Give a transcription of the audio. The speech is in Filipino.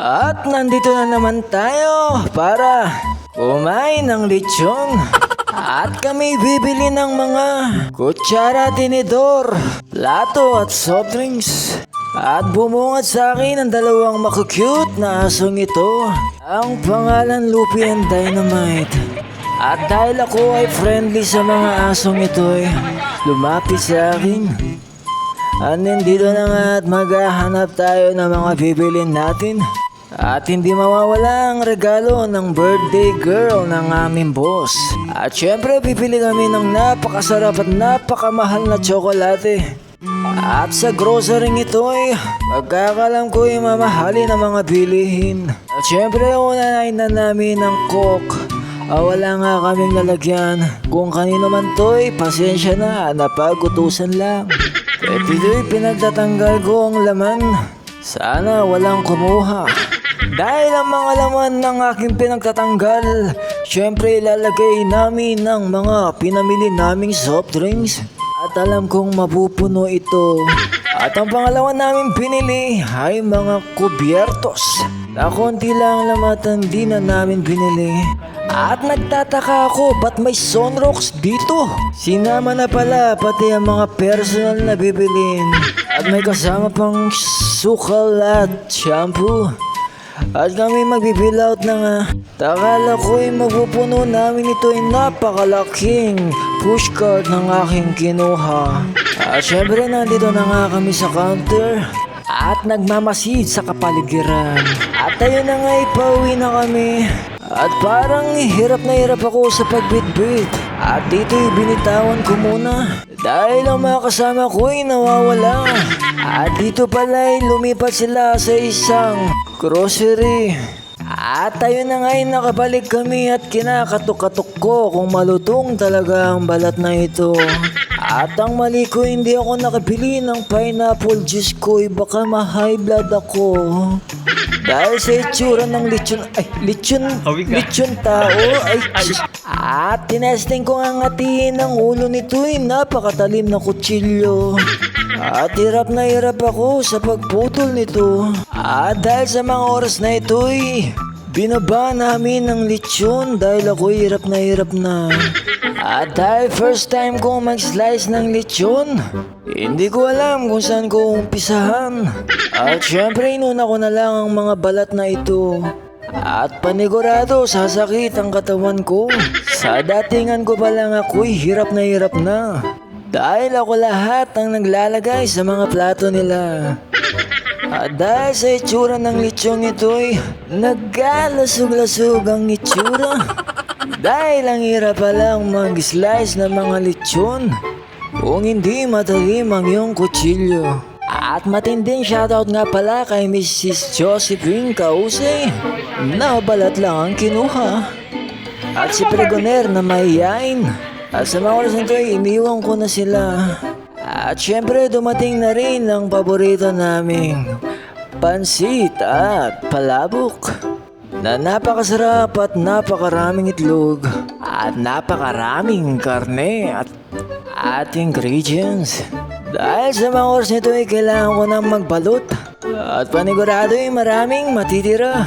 At nandito na naman tayo para kumain ng lechon. At kami bibili ng mga kutsara, tinidor, plato at soft drinks. At bumungad sa akin ang dalawang makukute na asong ito. Ang pangalan Lupi and Dynamite. At dahil ako ay friendly sa mga asong ito eh, lumapit sa akin. At nandito na nga at maghahanap tayo ng mga bibilin natin. At hindi mawawala ang regalo ng birthday girl ng aming boss. At syempre bibili kami ng napakasarap at napakamahal na tsokolate. At sa grocery ito ay pagkakalam ko ay mamahalin ang mga bilihin. At syempre unahin na namin ng coke. Ah, wala nga kaming lalagyan. Kung kanino man to'y pasensya na, napagutusan lang. Eh dito'y pinagtatanggal ko ang laman. Sana walang kumuha. Dahil ang mga laman ng aking pinagtatanggal, syempre ilalagay namin ng mga pinamili naming soft drinks. At alam kong mapupuno ito. At ang pangalawa namin pinili ay mga kubyertos. Na konti lang lamatan di na namin binili. At nagtataka ako ba't may sunrocks dito? Sinama na pala pati ang mga personal na bibilin. At may kasama pang sukal at shampoo. At kami magbibill out na nga. Takala ko'y mapupuno namin ito ay napakalaking pushcart ng aking kinuha. At syempre nandito na nga kami sa counter. At nagmamasid sa kapaligiran. At ayun na nga ipauwi na kami. At parang hirap na hirap ako sa pagbitbit. At dito'y binitawan ko muna. Dahil ang mga kasama ko'y nawawala. At dito pala'y lumipat sila sa isang grocery. At ayun na nga'y nakabalik kami at kinakatok-katok ko kung malutong talaga ang balat na ito. At ang mali ko hindi ako nakabili ng pineapple juice ko eh, baka ma-high blood ako. Dahil sa itsura ng lechon, ay, lechon, lechon tao, ay, at tinesting ko ang ngatiin ng ulo nito ay napakatalim na kutsilyo. At hirap na hirap ako sa pagputol nito. At dahil sa mga oras na ito ay binaba namin ng lechon dahil ako hirap na hirap na. At dahil first time ko mag-slice ng lechon, hindi ko alam kung saan ko umpisahan. At syempre inuna ko na lang ang mga balat na ito. At panigurado sasakit ang katawan ko. Sa datingan ko pa lang ako'y hirap na hirap na. Dahil ako lahat ang naglalagay sa mga plato nila. At dahil sa itsura ng lechong ito'y nagkalasog-lasog ang itsura. Dahil ang hirap palang mag-slice ng mga lechon kung hindi matalim ang iyong kutsilyo. At matinding shoutout nga pala kay Mrs. Josephine Kause na balat lang ang kinuha. At si Pregoner na mahihain. At sa mga oras nito ay iniwan ko na sila. At syempre dumating na rin ang paborito naming pansit at palabok. Na napakasarap at napakaraming itlog. At napakaraming karne at at ingredients. Dahil sa mga oras nito ay kailangan ko nang magbalot. At panigurado ay maraming matitira.